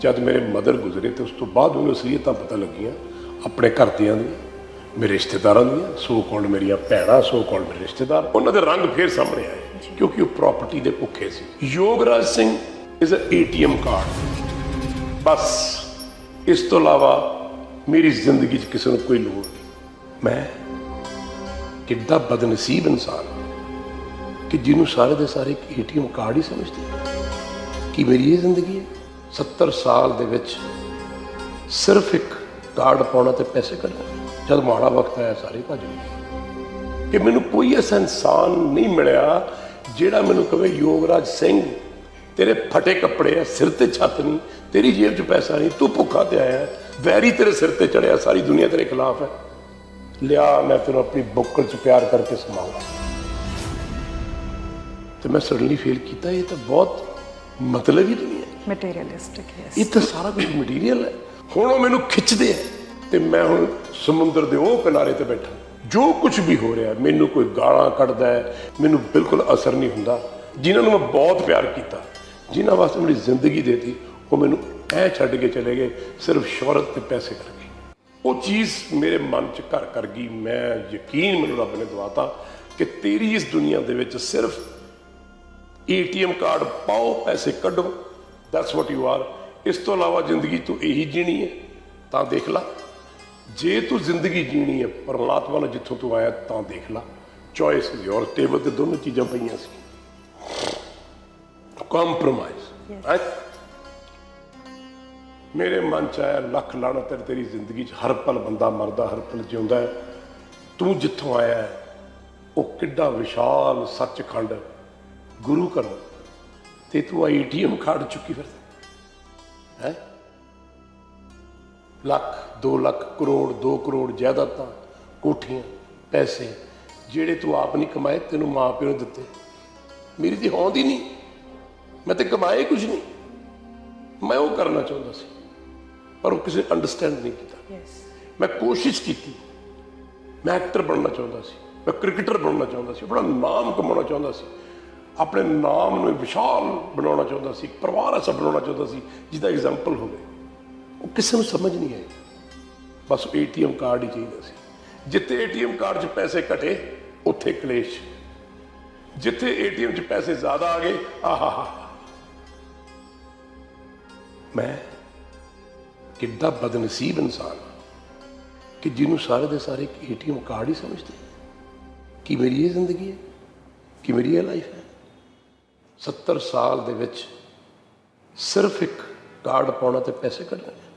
ਜਦ ਮੇਰੇ ਮਦਰ ਗੁਜ਼ਰੇ ਤੇ ਉਸ ਤੋਂ ਬਾਅਦ ਮੈਨੂੰ ਅਸਲੀਅਤਾਂ ਪਤਾ ਲੱਗੀਆਂ ਆਪਣੇ ਘਰਦਿਆਂ ਦੀਆਂ ਮੇਰੇ ਰਿਸ਼ਤੇਦਾਰਾਂ ਦੀਆਂ ਸੋ ਕਾਲਡ ਮੇਰੀਆਂ ਭੈਣਾਂ ਸੋ ਕਾਲਡ ਮੇਰੇ ਰਿਸ਼ਤੇਦਾਰ ਉਹਨਾਂ ਦੇ ਰੰਗ ਫੇਰ ਸਾਹਮਣੇ ਆਏ ਕਿਉਂਕਿ ਉਹ ਪ੍ਰਾਪਰਟੀ ਦੇ ਭੁੱਖੇ ਸੀ। Yograj Singh is a ATM card ਬਸ ਇਸ ਤੋਂ ਇਲਾਵਾ ਮੇਰੀ ਜ਼ਿੰਦਗੀ 'ਚ ਕਿਸੇ ਨੂੰ ਕੋਈ ਲੋੜ ਨਹੀਂ। ਮੈਂ ਕਿੱਡਾ ਬਦਨਸੀਬ ਇਨਸਾਨ ਕਿ ਜਿਹਨੂੰ ਸਾਰੇ ਦੇ ਸਾਰੇ ਇੱਕ ਏਟੀਐਮ ਕਾਰਡ ਹੀ ਸਮਝਦੇ। ਕੀ ਮੇਰੀ ਇਹ ਜ਼ਿੰਦਗੀ ਹੈ? 70 ਸਾਲ ਦੇ ਵਿੱਚ ਸਿਰਫ ਇੱਕ ਕਾਰਡ ਪਾਉਣਾ ਤੇ ਪੈਸੇ ਕੱਢਣਾ। ਜਦ ਮਾੜਾ ਵਕਤ ਆਇਆ, ਸਾਰੇ ਭੱਜ ਗਏ। ਕਿ ਮੈਨੂੰ ਕੋਈ ਐਸਾ ਇਨਸਾਨ ਨਹੀਂ ਮਿਲਿਆ ਜਿਹੜਾ ਮੈਨੂੰ ਕਹੇ ਯੋਗਰਾਜ ਸਿੰਘ, ਤੇਰੇ ਫਟੇ ਕੱਪੜੇ ਆ, ਸਿਰ ਤੇ ਛੱਤ ਨਹੀਂ, ਤੇਰੀ ਜੇਬ 'ਚ ਪੈਸਾ ਨਹੀਂ, ਤੂੰ ਭੁੱਖਾ ਤੇ ਆਇਆ, ਵੈਰੀ ਤੇਰੇ ਸਿਰ ਤੇ ਚੜਿਆ, ਸਾਰੀ ਦੁਨੀਆ ਤੇਰੇ ਖਿਲਾਫ ਹੈ। ਲਿਆ, ਮੈਂ ਤੈਨੂੰ ਆਪਣੀ ਬੁੱਕਲ 'ਚ ਪਿਆਰ ਕਰਕੇ ਸਮਾਉਂਗਾ ਤੇ ਮੈਂ ਸਡਨਲੀ ਫੀਲ ਕੀਤਾ, ਇਹ ਤਾਂ ਬਹੁਤ ਮਤਲਬੀ ਦੁਨੀਆ ਹੈ। ਮਟੀਰੀਅਲਿਸਟਿਕ ਯੈਸ ਇਹ ਤਾਂ ਸਾਰਾ ਕੁਝ ਮਟੀਰੀਅਲ ਹੈ। ਹੁਣ ਉਹ ਮੈਨੂੰ ਖਿੱਚਦੇ ਆ ਤੇ ਮੈਂ ਹੁਣ ਸਮੁੰਦਰ ਦੇ ਉਹ ਕਿਨਾਰੇ ਤੇ ਬੈਠਾ। ਜੋ ਕੁਝ ਵੀ ਹੋ ਰਿਹਾ ਮੈਨੂੰ ਕੋਈ ਗਾਲਾਂ ਕੱਢਦਾ ਹੈ ਮੈਨੂੰ ਬਿਲਕੁਲ ਅਸਰ ਨਹੀਂ ਹੁੰਦਾ। ਜਿਨ੍ਹਾਂ ਨੂੰ ਮੈਂ ਬਹੁਤ ਪਿਆਰ ਕੀਤਾ ਜਿਨ੍ਹਾਂ ਵਾਸਤੇ ਮੇਰੀ ਜ਼ਿੰਦਗੀ ਦੇਤੀ ਉਹ ਮੈਨੂੰ ਐ ਛੱਡ ਕੇ ਚਲੇ ਗਏ ਸਿਰਫ ਸ਼ੋਹਰਤ ਤੇ ਪੈਸੇ ਕਰਕੇ। ਉਹ ਚੀਜ਼ ਮੇਰੇ ਮਨ 'ਚ ਘਰ ਕਰ ਗਈ। ਮੈਂ ਯਕੀਨ ਮੈਨੂੰ ਰੱਬ ਨੇ ਦਵਾਤਾ ਕਿ ਤੇਰੀ ਇਸ ਦੁਨੀਆ ਦੇ ਵਿੱਚ ਸਿਰਫ ਏਟੀਐਮ ਕਾਰਡ ਪਾਓ ਪੈਸੇ ਕੱਢੋ। ਦੈਟਸ ਵਾਟ ਯੂ ਆਰ ਇਸ ਤੋਂ ਇਲਾਵਾ ਜ਼ਿੰਦਗੀ ਤੂੰ ਇਹੀ ਜੀਣੀ ਹੈ। ਤਾਂ ਦੇਖ ਲੈ। ਜੇ ਤੂੰ ਜ਼ਿੰਦਗੀ ਜੀਣੀ ਹੈ ਪਰਮਾਤਮਾ ਨਾਲ ਜਿੱਥੋਂ ਤੂੰ ਆਇਆ ਤਾਂ ਦੇਖ ਲੈ। ਚੋਇਸ ਇਜ਼ ਯੋਰ ਟੇਬਲ ਤੇ ਦੋਨੋਂ ਚੀਜ਼ਾਂ ਪਈਆਂ ਸੀ। ਕੰਪਰੋਮਾਈਜ਼ ਰਾਈਟ ਮੇਰੇ ਮਨ ਚ ਆਇਆ ਲੱਖ ਲਾਣਾ ਤੇਰੀ ਤੇਰੀ ਜ਼ਿੰਦਗੀ ਚ। ਹਰ ਪਲ ਬੰਦਾ ਮਰਦਾ ਹਰ ਪਲ ਜਿਉਂਦਾ ਹੈ। ਤੂੰ ਜਿੱਥੋਂ ਆਇਆ ਉਹ ਕਿੱਡਾ ਵਿਸ਼ਾਲ ਸੱਚਖੰਡ ਗੁਰੂ ਘਰੋਂ ਤੇ ਤੂੰ ਏਟੀਐਮ ਕਾਰਡ ਚੁੱਕੀ ਫਿਰਦਾ। ਹੈ? ਲੱਖ 2 ਲੱਖ ਕਰੋੜ 2 ਕਰੋੜ ਜਾਇਦਾਦਾਂ ਕੋਠੀਆਂ ਪੈਸੇ ਜਿਹੜੇ ਤੂੰ ਆਪ ਨਹੀਂ ਕਮਾਏ ਤੈਨੂੰ ਮਾਂ ਪਿਓ ਨੇ ਦਿੱਤੇ। ਮੇਰੀ ਤੇ ਹੋਂਦ ਹੀ ਨਹੀਂ। ਮੈਂ ਤੇ ਕਮਾਏ ਕੁਝ ਨਹੀਂ। ਮੈਂ ਉਹ ਕਰਨਾ ਚਾਹੁੰਦਾ ਸੀ ਪਰ ਉਹ ਕਿਸੇ ਅੰਡਰਸਟੈਂਡ ਨਹੀਂ ਕੀਤਾ। ਮੈਂ ਕੋਸ਼ਿਸ਼ ਕੀਤੀ। ਮੈਂ ਐਕਟਰ ਬਣਨਾ ਚਾਹੁੰਦਾ ਸੀ। ਮੈਂ ਕ੍ਰਿਕਟਰ ਬਣਨਾ ਚਾਹੁੰਦਾ ਸੀ। ਬੜਾ ਨਾਮ ਕਮਾਉਣਾ ਚਾਹੁੰਦਾ ਸੀ। ਆਪਣੇ ਨਾਮ ਨੂੰ ਵਿਸ਼ਾਲ ਬਣਾਉਣਾ ਚਾਹੁੰਦਾ ਸੀ, ਪਰਿਵਾਰ ਐਸਾ ਬਣਾਉਣਾ ਚਾਹੁੰਦਾ ਸੀ, ਜਿਹਦਾ ਐਗਜ਼ਾਮਪਲ ਹੋਵੇ। ਉਹ ਕਿਸੇ ਨੂੰ ਸਮਝ ਨਹੀਂ ਆਈ। ਬਸ ਏਟੀਐਮ ਕਾਰਡ ਹੀ ਚਾਹੀਦਾ ਸੀ। ਜਿੱਥੇ ਏਟੀਐਮ ਕਾਰਡ 'ਚ ਪੈਸੇ ਘਟੇ, ਉੱਥੇ ਕਲੇਸ਼। ਜਿੱਥੇ ਏਟੀਐਮ 'ਚ ਪੈਸੇ ਜ਼ਿਆਦਾ ਆ ਗਏ ਆਹਾ ਮੈਂ ਕਿੱਡਾ ਬਦਨਸੀਬ ਇਨਸਾਨ ਕਿ ਜਿਹਨੂੰ ਸਾਰੇ ਦੇ ਸਾਰੇ ਇੱਕ ਏਟੀਐਮ ਕਾਰਡ ਹੀ ਸਮਝਦੇ। ਕੀ ਮੇਰੀ ਇਹ ਜ਼ਿੰਦਗੀ ਹੈ? ਕਿ ਮੇਰੀ ਇਹ ਲਾਈਫ ਹੈ? 70 ਸਾਲ ਦੇ ਵਿੱਚ ਸਿਰਫ ਇੱਕ ਕਾਰਡ ਪਾਉਣਾ ਤੇ ਪੈਸੇ ਕੱਢਣੇ।